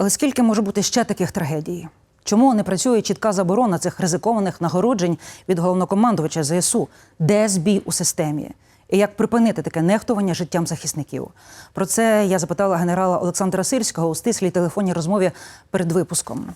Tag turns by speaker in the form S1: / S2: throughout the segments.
S1: Але скільки може бути ще таких трагедій? Чому не працює чітка заборона цих ризикованих нагороджень від головнокомандувача ЗСУ? Де збій у системі? І як припинити таке нехтування життям захисників? Про це я запитала генерала Олександра Сирського у стислій телефонній розмові перед випуском.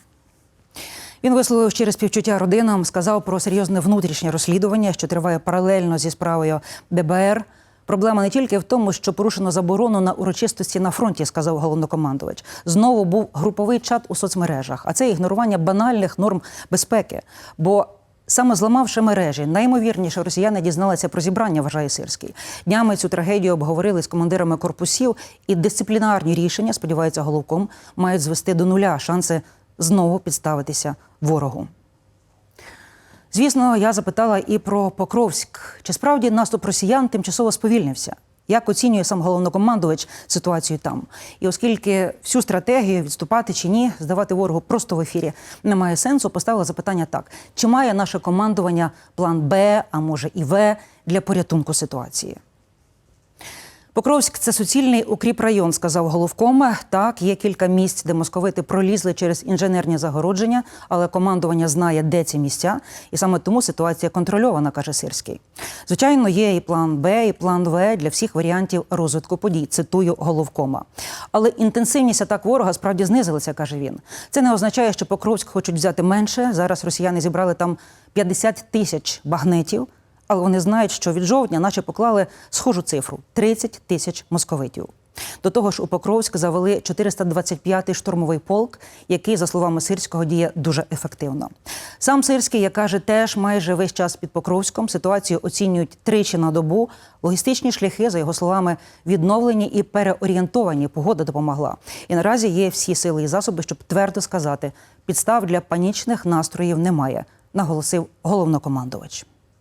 S1: Він висловив щире співчуття родинам, сказав про серйозне внутрішнє розслідування, що триває паралельно зі справою ДБР. Проблема не тільки в тому, що порушено заборону на урочистості на фронті, сказав головнокомандувач. Знову був груповий чат у соцмережах, а це ігнорування банальних норм безпеки. Бо саме зламавши мережі, найімовірніше росіяни дізналися про зібрання, вважає Сирський. Днями цю трагедію обговорили з командирами корпусів, і дисциплінарні рішення, сподівається, головком мають звести до нуля шанси знову підставитися ворогу. Звісно, я запитала і про Покровськ. Чи справді наступ росіян тимчасово сповільнився? Як оцінює сам головнокомандувач ситуацію там? І оскільки всю стратегію відступати чи ні, здавати ворогу просто в ефірі немає сенсу, поставила запитання так: чи має наше командування план Б, а може і В для порятунку ситуації? Покровськ це суцільний укріп район, сказав головком. Так, є кілька місць, де московити пролізли через інженерні загородження, але командування знає, де ці місця, і саме тому ситуація контрольована, каже Сирський. Звичайно, є і план Б, і план В для всіх варіантів розвитку подій. Цитую головкома. Але інтенсивність атак ворога справді знизилася, каже він. Це не означає, що Покровськ хочуть взяти менше. Зараз росіяни зібрали там 50 тисяч багнетів. Але вони знають, що від жовтня наче поклали схожу цифру 30 тисяч московитів. До того ж, у Покровськ завели 425-й штурмовий полк, який, за словами Сирського, діє дуже ефективно. Сам Сирський, як каже, теж майже весь час під Покровськом. Ситуацію оцінюють тричі на добу. Логістичні шляхи, за його словами, відновлені і переорієнтовані. Погода допомогла. І наразі є всі сили і засоби, щоб твердо сказати, підстав для панічних настроїв немає, наголосив головнокомандувач.